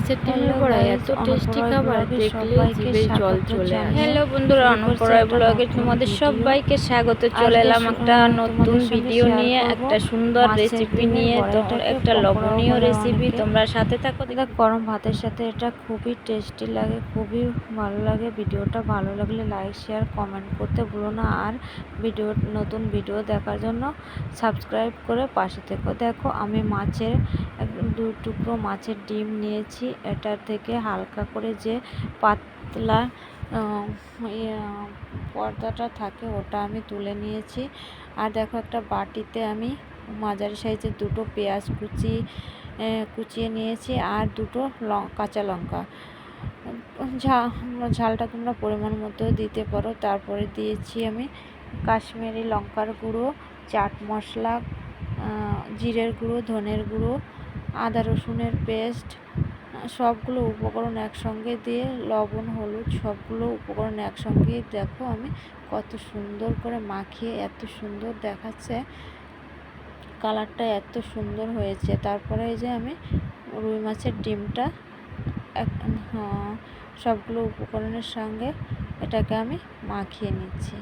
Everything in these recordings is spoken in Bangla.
মাছের বড়া guys, এত টেস্টি খাবার দেখলে জিভে জল চলে হ্যালো বন্ধুরা শুরু করছি অনপরা একটা ব্লগে তোমাদের। সবাইকে স্বাগত। চলে এলাম একটা নতুন ভিডিও নিয়ে একটা সুন্দর রেসিপি নিয়ে। তো একটা লবণীয় রেসিপি তোমরা সাথে থাকো এটা গরম ভাতের সাথে এটা খুবই টেস্টি লাগে খুবই ভালো লাগে। ভিডিওটা ভালো লাগলে লাইক শেয়ার কমেন্ট করতে ভুলো না। আর ভিডিও নতুন ভিডিও দেখার জন্য সাবস্ক্রাইব করে পাশে থেকো। দেখো আমি মাছের দু টুকরো মাছের ডিম নিয়েছি। এটা থেকে হালকা করে যে পাতলা ইয়ে, পর্দাটা থাকে ওটা আমি তুলে নিয়েছি। আর দেখো একটা বাটিতে আমি মাঝারি সাইজের দুটো পেঁয়াজ কুচি কুচিয়ে নিয়েছি আর দুটো কাঁচা লঙ্কা। ঝালটা তোমরা পরিমাণ মতো দিতে পারো। তারপরে দিয়েছি আমি কাশ্মীরি লঙ্কার গুঁড়ো চাট মশলা জিরের গুঁড়ো ধনের গুঁড়ো আদা রসুনের পেস্ট সবগুলো উপকরণ একসঙ্গে দিয়ে লবণ হলুদ সবগুলো উপকরণ একসঙ্গে দেখো আমি কত সুন্দর করে মাখিয়ে এত সুন্দর দেখাচ্ছে। কালারটা এত সুন্দর হয়েছে। তারপরে এই যে আমি রুই মাছের ডিমটা এক হ্যাঁ, সবগুলো উপকরণের সঙ্গে এটাকে আমি মাখিয়ে নিচ্ছি।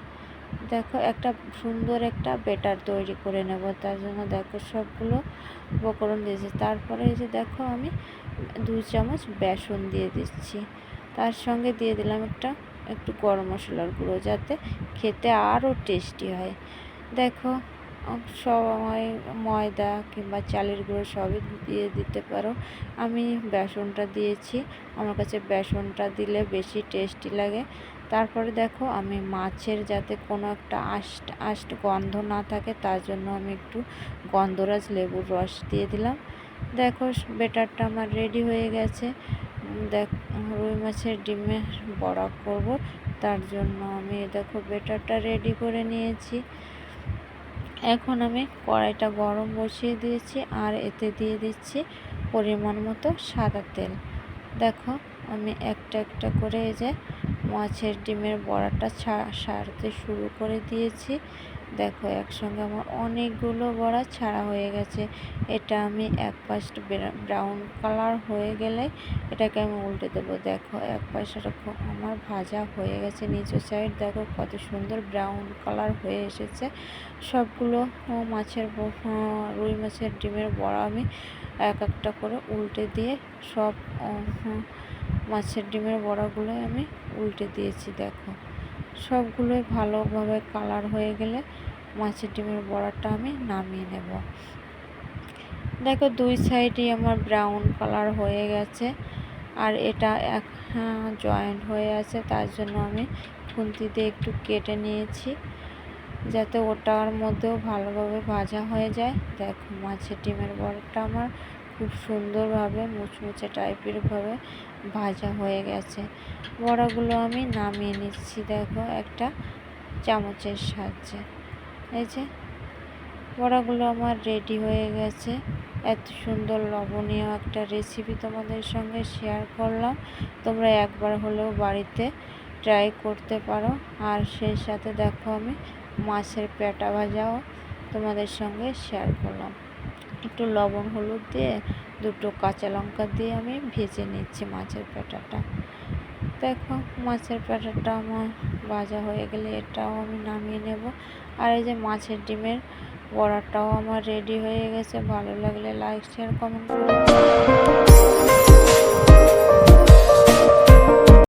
দেখো, একটা সুন্দর একটা বেটার তৈরি করে নেব। তার জন্য দেখো সবগুলো উপকরণ দিয়েছি তারপরে এই যে দেখো, আমি দু চামচ বেসন দিয়ে দিচ্ছি। তার সঙ্গে দিয়ে দিলাম একটা, একটু গরম মশলার গুঁড়ো, যাতে খেতে আরও টেস্টি হয়। দেখো সবাই ময়দা কিংবা চালের গুঁড়ো সবই দিয়ে দিতে পারো। আমি বেসনটা দিয়েছি। আমার কাছে বেসনটা দিলে বেশি টেস্টি লাগে। তারপরে দেখো আমি মাছের যাতে কোনো একটা আষ্ট আষ্ট গন্ধ না থাকে, তার জন্য আমি একটু গন্ধরাজ লেবুর রস দিয়ে দিলাম। দেখো বেটারটা আমার রেডি হয়ে গেছে। দেখ, রুই মাছের ডিমের বড়া করব। তার জন্য আমি দেখো বেটারটা রেডি করে নিয়েছি। এখন আমি কড়াইটা গরম বসিয়ে দিয়েছি আর এতে দিয়ে দিচ্ছি পরিমাণ মতো সাদা তেল। দেখো আমি একটা একটা করে এই যে মাছের ডিমের বড়াটা ছাড়তে শুরু করে দিয়েছি। দেখো, একসঙ্গে আমার অনেকগুলো বড়া ছাড়া হয়ে গেছে। এটা আমি এক পাশ ব্রাউন কালার হয়ে গেলে এটাকে আমি উল্টে দেবো। দেখো, এক পাশটা খুব- আমার ভাজা হয়ে গেছে নিচের সাইড দেখো কত সুন্দর ব্রাউন কালার হয়ে এসেছে। সবগুলো মাছের রুই মাছের ডিমের বড়া আমি এক একটা করে উল্টে দিয়ে সব মাছের ডিমের বড়াগুলো আমি উল্টে দিয়েছি, দেখো। সবগুলোই ভালোভাবে কালার হয়ে গেলে মাছের ডিমের বড়াটা আমি নামিয়ে নেব। দেখো, দুই সাইডই আমার ব্রাউন কালার হয়ে গেছে আর এটা এক জয়েন্ট হয়ে আছে, তার জন্য আমি খুন্তি দিয়ে একটু কেটে নিয়েছি যাতে ওটার মধ্যেও ভালোভাবে ভাজা হয়ে যায়। দেখো, মাছের ডিমের বড়াটা আমার খুব সুন্দরভাবে মুচমুচে টাইপের ভাবে ভাজা হয়ে গেছে। বড়াগুলো আমি নামিয়ে নিচ্ছি, দেখো, একটা চামচের সাহায্যে। এই যে, বড়াগুলো আমার রেডি হয়ে গেছে। এত সুন্দর লবণীয় একটা রেসিপি তোমাদের সঙ্গে শেয়ার করলাম। তোমরা একবার হলেও বাড়িতে ট্রাই করতে পারো। আর সেই সাথে দেখো আমি মাছের পেটা ভাজাও তোমাদের সঙ্গে শেয়ার করলাম। একটু লবণ হলুদ দিয়ে, দুটো কাঁচা লঙ্কা দিয়ে আমি ভেজে নিচ্ছি মাছের পেটাটা দেখো, মাছের পেটাটা আমার ভাজা হয়ে গেলে এটাও আমি নামিয়ে নেব। আর এই যে মাছের ডিমের বড়াটাও আমার রেডি হয়ে গেছে। ভালো লাগলে লাইক শেয়ার কমেন্ট করে।